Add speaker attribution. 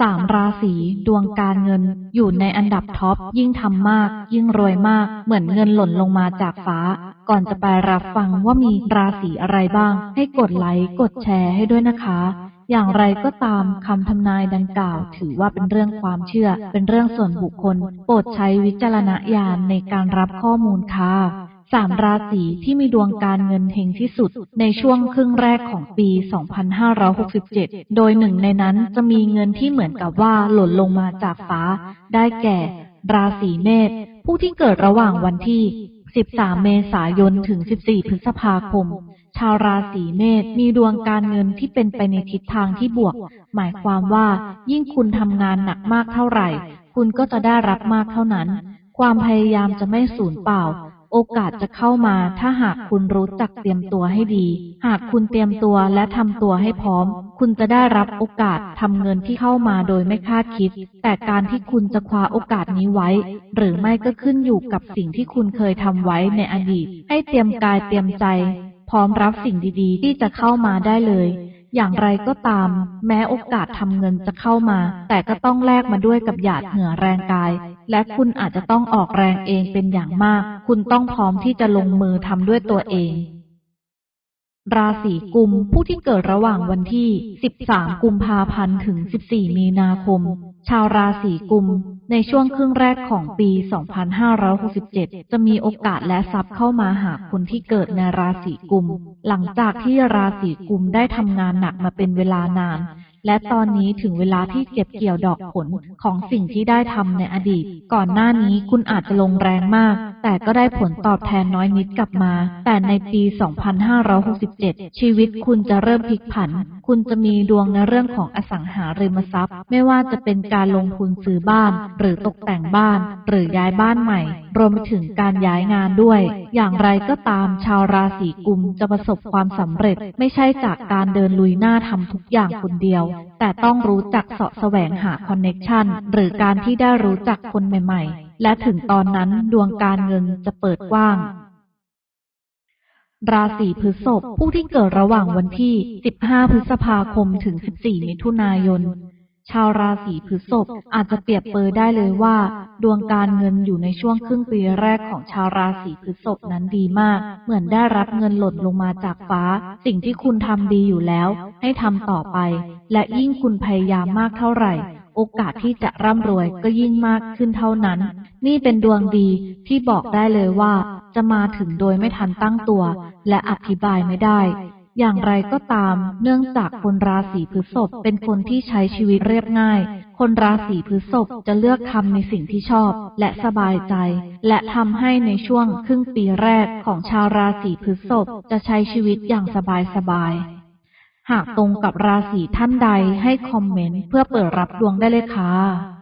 Speaker 1: สามราศีดวงการเงินอยู่ในอันดับท็อปยิ่งทำมาก ยิ่งรวยมาก เหมือนเงินหล่นลงมาจากฟ้า ก่อนจะไปรับฟังว่ามีราศีอะไรบ้าง ให้กดไลค์กดแชร์ให้ด้วยนะคะ อย่างไรก็ตามคำทำนายดังกล่าว ถือว่าเป็นเรื่องความเชื่อ เป็นเรื่องส่วนบุคคล โปรดใช้วิจารณญาณในการรับข้อมูลค่ะ สามราศีที่มีดวงการเงินเฮงที่สุด ในช่วงครึ่งแรกของปี 2567 โดยหนึ่งในนั้นจะมีเงินที่เหมือนกับว่าหล่นลงมาจากฟ้า ได้แก่ ราศีเมษ ผู้ที่เกิดระหว่างวันที่ 13 เมษายน ถึง 14 พฤษภาคม ชาวราศีเมษมีดวงการเงินที่เป็นไปในทิศทางที่บวก หมายความว่ายิ่งคุณทำงานหนักมากเท่าไหร่ คุณก็จะได้รับมากเท่านั้น ความพยายามจะไม่สูญเปล่า โอกาสจะเข้ามาถ้าหากคุณรู้จักเตรียมตัวให้ดี หากคุณเตรียมตัวและทำตัวให้พร้อม คุณจะได้รับโอกาสทำเงินที่เข้ามาโดยไม่คาดคิด แต่การที่คุณจะคว้าโอกาสนี้ไว้ หรือไม่ก็ขึ้นอยู่กับสิ่งที่คุณเคยทำไว้ในอดีต ให้เตรียมกายเตรียมใจ พร้อมรับสิ่งดีๆ ที่จะเข้ามาได้เลยอย่างไรก็ตาม แม้โอกาสทำเงินจะเข้ามา แต่ก็ต้องแลกมาด้วยกับหยาดเหงื่อแรงกาย และคุณอาจจะต้องออกแรงเองเป็นอย่างมาก คุณต้องพร้อมที่จะลงมือทำด้วยตัวเอง ราศีกุม ผู้ที่เกิดระหว่างวันที่ 13 กุมภาพันธ์ถึง 14 มีนาคม ชาวราศีกุม ในช่วงครึ่งแรกของปี 2567 จะมีโอกาสและทรัพย์เข้ามาหาคุณที่เกิดในราศีกุม หลังจากที่ราศีกุมได้ทำงานหนักมาเป็นเวลานาน และตอนนี้ถึงเวลาที่เก็บเกี่ยวดอกผลของสิ่งที่ได้ทำในอดีต ก่อนหน้านี้คุณอาจจะลงแรงมาก แต่ก็ได้ผลตอบแทนน้อยนิดกลับมา แต่ในปี 2567 ชีวิตคุณจะเริ่มพลิกผัน คุณจะมีดวงในเรื่องของอสังหาริมทรัพย์ ไม่ว่าจะเป็นการลงทุนซื้อบ้าน หรือตกแต่งบ้าน หรือย้ายบ้านใหม่ รวมไปถึงการย้ายงานด้วย อย่างไรก็ตามชาวราศีกุมจะประสบความสำเร็จ ไม่ใช่จากการเดินลุยหน้าทำทุกอย่างคนเดียว แต่ต้องรู้จักเสาะแสวงหาคอนเน็ชันหรือการที่ได้รู้จักคนใหม่ ๆ และถึงตอนนั้นดวงการเงินจะเปิดกว้าง ราศีพฤษภผู้ที่เกิดระหว่างวันที่ 15 พฤษภาคมถึง 14 มิถุนายน ชาวราศีพฤษภอาจจะเปรียบเปยได้เลยว่า ดวงการเงินอยู่ในช่วงครึ่งปีแรกของชาวราศีพฤษภนั้นดีมาก เหมือนได้รับเงินหล่นลงมาจากฟ้า สิ่งที่คุณทำดีอยู่แล้ว ให้ทำต่อไป และยิ่งคุณพยายามมากเท่าไหร่โอกาสที่จะร่ำรวยก็ยิ่งมากขึ้นเท่านั้น นี่เป็นดวงดีที่บอกได้เลยว่า จะมาถึงโดยไม่ทันตั้งตัว และอธิบายไม่ได้ อย่างไรก็ตาม เนื่องจากคนราศีพฤษภเป็นคนที่ใช้ชีวิตเรียบง่าย คนราศีพฤษภจะเลือกทำในสิ่งที่ชอบ และสบายใจ และทำให้ในช่วงครึ่งปีแรกของชาวราศีพฤษภจะใช้ชีวิตอย่างสบายสบายหากตรงกับราศีท่านใดให้คอมเมนต์เพื่อเปิดรับดวงได้เลยค่ะ